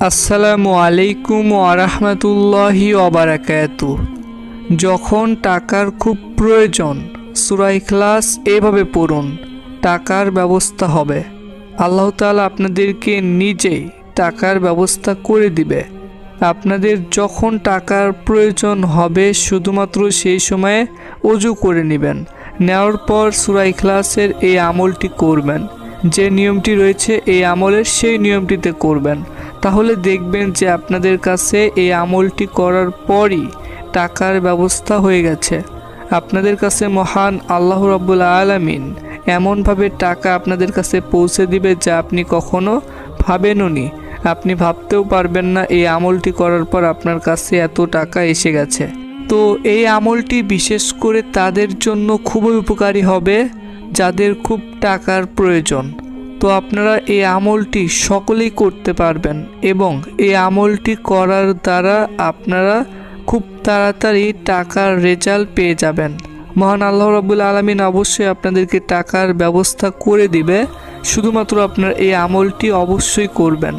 আসসালামু আলাইকুম আরহামতুল্লাহি অবারাকাত যখন টাকার খুব প্রয়োজন সুরাই ক্লাস এভাবে পড়ুন, টাকার ব্যবস্থা হবে। আল্লাহ তাআলা আপনাদেরকে নিজেই টাকার ব্যবস্থা করে দিবে। আপনাদের যখন টাকার প্রয়োজন হবে, শুধুমাত্র সেই সময়ে অজু করে নেবেন। নেওয়ার পর সুরাই ক্লাসের এই আমলটি করবেন। যে নিয়মটি রয়েছে, এই আমলের সেই নিয়মটিতে করবেন। তাহলে দেখবেন যে আপনাদের কাছে এই আমলটি করার পরই টাকার ব্যবস্থা হয়ে গেছে। আপনাদের কাছে মহান আল্লাহ রাব্বুল আলামিন এমনভাবে টাকা আপনাদের কাছে পৌঁছে দিবে যা আপনি কখনো ভাবেননি। আপনি ভাবতেও পারবেন না এই আমলটি করার পর আপনার কাছে এত টাকা এসে গেছে। তো এই আমলটি বিশেষ করে তাদের জন্য খুবই উপকারী হবে, যাদের খুব টাকার প্রয়োজন। তো আপনারা এই আমলটি সকলেই করতে পারবেন এবং এই আমলটি করার দ্বারা আপনারা খুব তাড়াতাড়ি টাকার রেজাল্ট পেয়ে যাবেন। মহান আল্লাহ রবুল আলমিন অবশ্যই আপনাদেরকে টাকার ব্যবস্থা করে দিবে। শুধুমাত্র আপনার এই আমলটি অবশ্যই করবেন।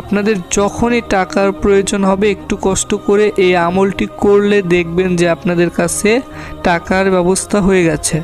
আপনাদের যখনই টাকার প্রয়োজন হবে, একটু কষ্ট করে এই আমলটি করলে দেখবেন যে আপনাদের কাছে টাকার ব্যবস্থা হয়ে গেছে।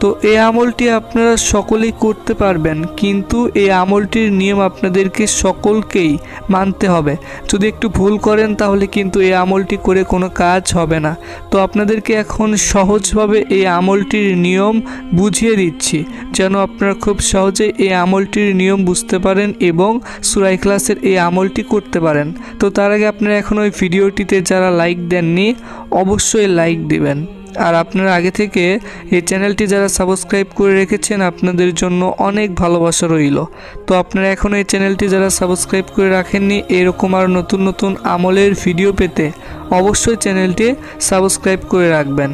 তো এই আমলটি আপনারা সকলেই করতে পারবেন, কিন্তু এই আমলটির নিয়ম আপনাদেরকে সকলকেই মানতে হবে। যদি একটু ভুল করেন, তাহলে কিন্তু এই আমলটি করে কোনো কাজ হবে না। তো আপনাদেরকে এখন সহজভাবে এই আমলটির নিয়ম বুঝিয়ে দিচ্ছি, যেন আপনারা খুব সহজে এই আমলটির নিয়ম বুঝতে পারেন এবং সুরাই ক্লাসের এই আমলটি করতে পারেন। তো তার আগে আপনারা এখন ওই ভিডিওটিতে যারা লাইক দেননি, অবশ্যই লাইক দিবেন। আর আপনারা আগে থেকে এই চ্যানেলটি যারা সাবস্ক্রাইব করে রেখেছেন, আপনাদের জন্য অনেক ভালোবাসা রইল। তো আপনারা এখন এই চ্যানেলটি যারা সাবস্ক্রাইব করে রাখেননি, এরকম আর নতুন নতুন আমলের ভিডিও পেতে অবশ্যই চ্যানেলটি সাবস্ক্রাইব করে রাখবেন।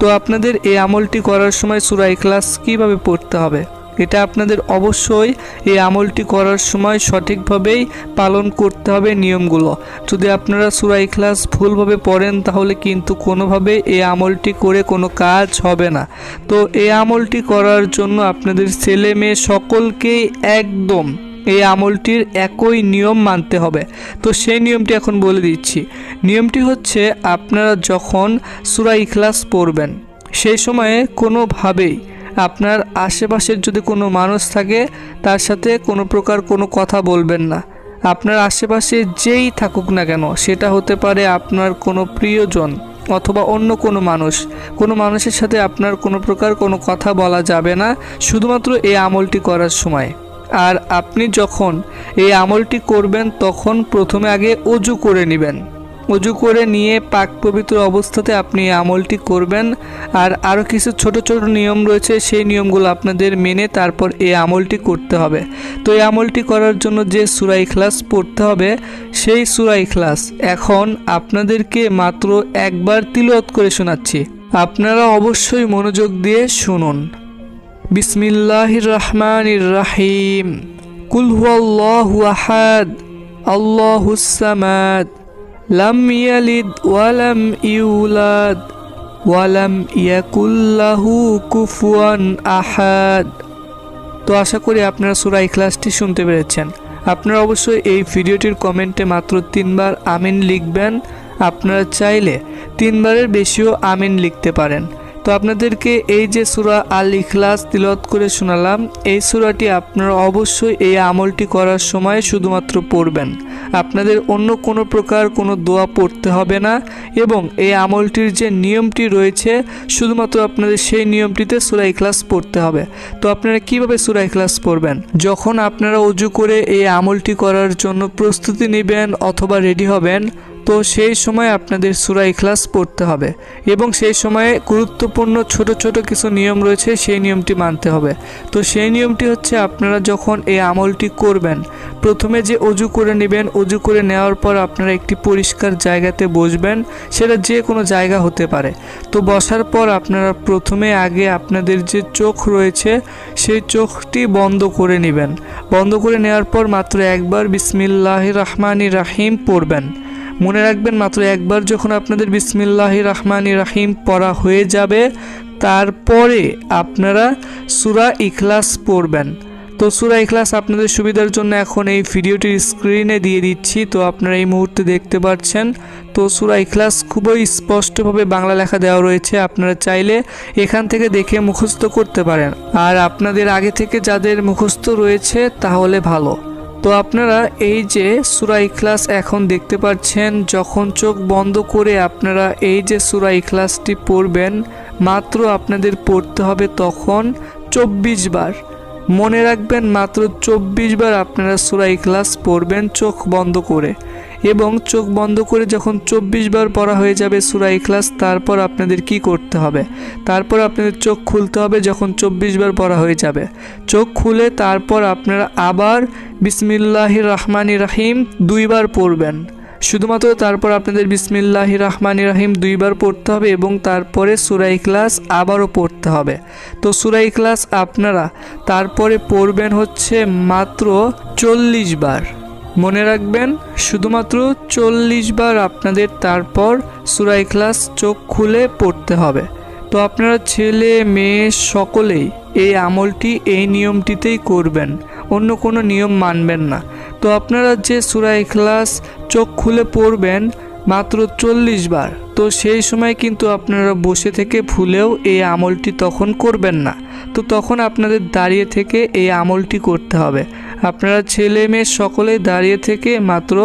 তো আপনাদের এই আমলটি করার সময় সুরা ইখলাস কীভাবে পড়তে হবে? এটা আপনাদের অবশ্যই এই আমলটি করার সময় সঠিকভাবেই পালন করতে হবে নিয়মগুলো। যদি আপনারা সুরা ইখলাস ভুলভাবে পড়েন, তাহলে কিন্তু কোনোভাবে এই আমলটি করে কোনো কাজ হবে না। তো এই আমলটি করার জন্য আপনাদের ছেলে মেয়ে সকলকেই একদম এই আমলটির একই নিয়ম মানতে হবে। তো সেই নিয়মটি এখন বলে দিচ্ছি। নিয়মটি হচ্ছে, আপনারা যখন সুরা ইখলাস পড়বেন, সেই সময়ে কোনোভাবেই আপনার আশেপাশের যদি কোনো মানুষ থাকে, তার সাথে কোনো প্রকার কোনো কথা বলবেন না। আপনার আশেপাশে যেই থাকুক না কেন, সেটা হতে পারে আপনার কোনো প্রিয়জন অথবা অন্য কোনো মানুষ। কোনো মানুষের সাথে আপনার কোনো প্রকার কোনো কথা বলা যাবে না, শুধুমাত্র এই আমলটি করার সময়। আর আপনি যখন এই আমলটি করবেন, তখন প্রথমে আগে অজু করে নেবেন। অজু করে নিয়ে পাক পবিত্র অবস্থাতে আপনি আমলটি করবেন। আর আরও কিছু ছোট ছোট নিয়ম রয়েছে, সেই নিয়মগুলো আপনাদের মেনে তারপর এই আমলটি করতে হবে। তো এই আমলটি করার জন্য যে সুরাই ক্লাস পড়তে হবে, সেই সুরাই ক্লাস এখন আপনাদেরকে মাত্র একবার তিলত করে শোনাচ্ছি। আপনারা অবশ্যই মনোযোগ দিয়ে শুনুন। বিসমিল্লাহ রহমান রাহিম। কুল আহাদ, আল্লাহুস সামাদ। লাম ইয়ালিদ ওয়ালাম ইউলাদ ওয়ালাম ইয়াকুল্লাহু কুফুয়ান আহাদ। তো আশা করি আপনারা সুরা ইখলাসটি শুনতে পেরেছেন। আপনারা অবশ্যই এই ভিডিওটির কমেন্টে মাত্র তিনবার আমিন লিখবেন। আপনারা চাইলে তিনবারের বেশিও আমিন লিখতে পারেন। তো আপনাদেরকে এই যে সুরা আল ইখলাস তিলত করে শোনালাম, এই সুরাটি আপনারা অবশ্যই এই আমলটি করার সময় শুধুমাত্র পড়বেন। আপনাদের অন্য কোনো প্রকার কোনো দোয়া পড়তে হবে না এবং এই আমলটির যে নিয়মটি রয়েছে, শুধুমাত্র আপনাদের সেই নিয়মটিতে সুরা ইখলাস পড়তে হবে। তো আপনারা কীভাবে সুরা ইখলাস পড়বেন? যখন আপনারা অজু করে এই আমলটি করার জন্য প্রস্তুতি নেবেন অথবা রেডি হবেন তো সেই সময় আপনাদের সুরা ইখলাস পড়তে হবে এবং সেই সময়ে গুরুত্বপূর্ণ ছোট ছোট কিছু নিয়ম রয়েছে, সেই নিয়মটি মানতে হবে। তো সেই নিয়মটি হচ্ছে আপনারা যখন এই আমলটি করবেন, প্রথমে যে অজু করে নেবেন, অজু করে নেওয়ার পর আপনারা একটি পরিষ্কার জায়গাতে বসবেন, সেটা যে কোনো জায়গা হতে পারে। তো বসার পর আপনারা প্রথমে আগে আপনাদের যে চোখ রয়েছে, সেই চোখটি বন্ধ করে নেবেন। বন্ধ করে নেওয়ার পর মাত্র একবার বিসমিল্লাহ রহমানি রাহিম পড়বেন। মনে রাখবেন, মাত্র একবার যখন আপনাদের বিসমিল্লাহ রহমান রাহিম পড়া হয়ে যাবে, তারপরে আপনারা সুরা ইখলাস পড়বেন। তো সুরা ইখলাস আপনাদের সুবিধার জন্য এখন এই ভিডিওটির স্ক্রিনে দিয়ে দিচ্ছি, তো আপনারা এই মুহূর্তে দেখতে পাচ্ছেন, তো সুরা ইখলাস খুবই স্পষ্টভাবে বাংলা লেখা দেওয়া রয়েছে, আপনারা চাইলে এখান থেকে দেখে মুখস্থ করতে পারেন। আর আপনাদের আগে থেকে যাদের মুখস্থ রয়েছে, তাহলে ভালো। তো আপনারা এই যে সুরা ইখলাস এখন দেখতে পাচ্ছেন, যখন চোখ বন্ধ করে আপনারা এই যে সুরা ইখলাসটি পড়বেন, মাত্র আপনাদের পড়তে হবে তখন চব্বিশ বার। মনে রাখবেন, মাত্র চব্বিশ বার আপনারা সুরা ইখলাস পড়বেন চোখ বন্ধ করে। এবং চোখ বন্ধ করে যখন চব্বিশ বার পড়া হয়ে যাবে সুরা ইখলাস, তারপর আপনাদের কি করতে হবে? তারপর আপনাদের চোখ খুলতে হবে যখন চব্বিশ বার পড়া হয়ে যাবে। চোখ খুলে তারপর আপনারা আবার বিসমিল্লাহ রহমানি রাহিম দুইবার পড়বেন। শুধুমাত্র তারপর আপনাদের বিসমিল্লাহ রহমানি রাহিম দুইবার পড়তে হবে এবং তারপরে সুরাই ক্লাস আবারও পড়তে হবে। তো সুরাই ক্লাস আপনারা তারপরে পড়বেন হচ্ছে মাত্র চল্লিশ বার। মনে রাখবেন, শুধুমাত্র চল্লিশ বার আপনাদের তারপর সুরাই ক্লাস চোখ খুলে পড়তে হবে। তো আপনারা ছেলে, মেয়ে সকলেই এই আমলটি, এই নিয়মটিতেই করবেন, অন্য কোনো নিয়ম মানবেন না। তো আপনারা যে সুরাই ক্লাস চোখ খুলে পড়বেন, মাত্র চল্লিশ বার তো সেই সময় কিন্তু আপনারা বসে থেকে ভুলেও এই আমলটি তখন করবেন না। তো তখন আপনাদের দাঁড়িয়ে থেকে এই আমলটি করতে হবে। আপনারা ছেলে মেয়ে সকলে দাঁড়িয়ে থেকে মাত্র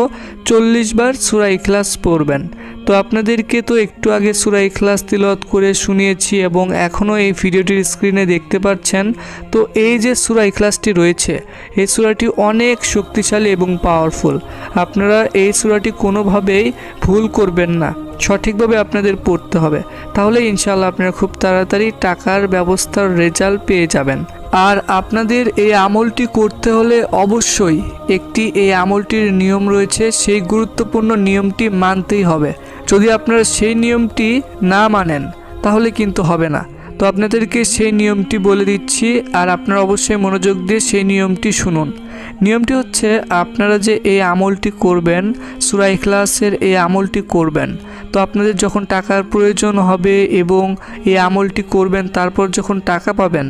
চল্লিশ বার সুরা ইখলাস পড়বেন। তো আপনাদেরকে তো একটু আগে সুরা ইখলাস তিলত করে শুনিয়েছি এবং এখনও এই ভিডিওটির স্ক্রিনে দেখতে পাচ্ছেন। তো এই যে সুরা ইখলাসটি রয়েছে, এই সুরাটি অনেক শক্তিশালী এবং পাওয়ারফুল আপনারা এই সুরাটি কোনোভাবেই ভুল করবেন না। সঠিকভাবে আপনাদের পড়তে হবে। তাহলে ইনশাল্লাহ আপনারা খুব তাড়াতাড়ি টাকার ব্যবস্থার রেজাল্ট পেয়ে যাবেন। আর আপনাদের এই আমলটি করতে হলে অবশ্যই একটি এই আমলটির নিয়ম রয়েছে, সেই গুরুত্বপূর্ণ নিয়মটি মানতেই হবে। যদি আপনারা সেই নিয়মটি না মানেন, তাহলে কিন্তু হবে না। আপনাদেরকে সেই নিয়মটি বলে দিচ্ছি আর আপনারা অবশ্যই মনোযোগ দিয়ে সেই নিয়মটি শুনুন। নিয়মটি হচ্ছে আপনারা যে এই আমলটি করবেন, সুরা ইখলাসের এই আমলটি করবেন, তো আপনাদের যখন টাকার প্রয়োজন হবে এবং এই আমলটি করবেন, তারপর যখন টাকা পাবেন,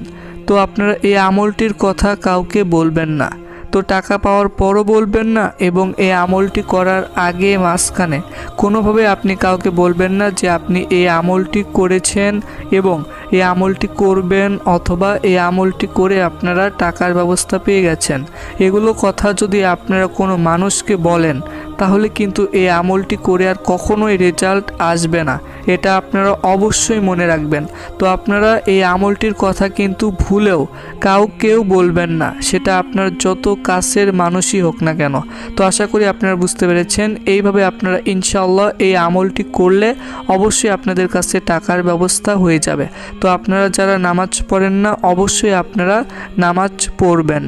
তো আপনারা এই আমলটির কথা কাউকে বলবেন না। তো টাকা পাওয়ার পরও বলবেন না এবং এই আমলটি করার আগে মাঝখানে। কোনোভাবে আপনি কাউকে বলবেন না যে আপনি এই আমলটি করেছেন এবং এই আমলটি করবেন অথবা এই আমলটি করে আপনারা টাকার ব্যবস্থা পেয়ে গেছেন। এগুলো কথা যদি আপনারা কোনো মানুষকে বলেন, তাহলে কিন্তু এই আমলটি করে আর কখনোই রেজাল্ট আসবে না। এটা আপনারা অবশ্যই মনে রাখবেন। তো আপনারা এই আমলটির কথা কিন্তু ভুলেও কাউকেও বলবেন না, সেটা আপনার যত কাছের মানুষই হোক না কেন। তো আশা করি আপনারা বুঝতে পেরেছেন, এইভাবে আপনারা ইনশাল্লাহ এই আমলটি করলে অবশ্যই আপনাদের কাছে টাকার ব্যবস্থা হয়ে যাবে। তো আপনারা যারা নামাজ পড়েন না, অবশ্যই আপনারা নামাজ পড়বেন।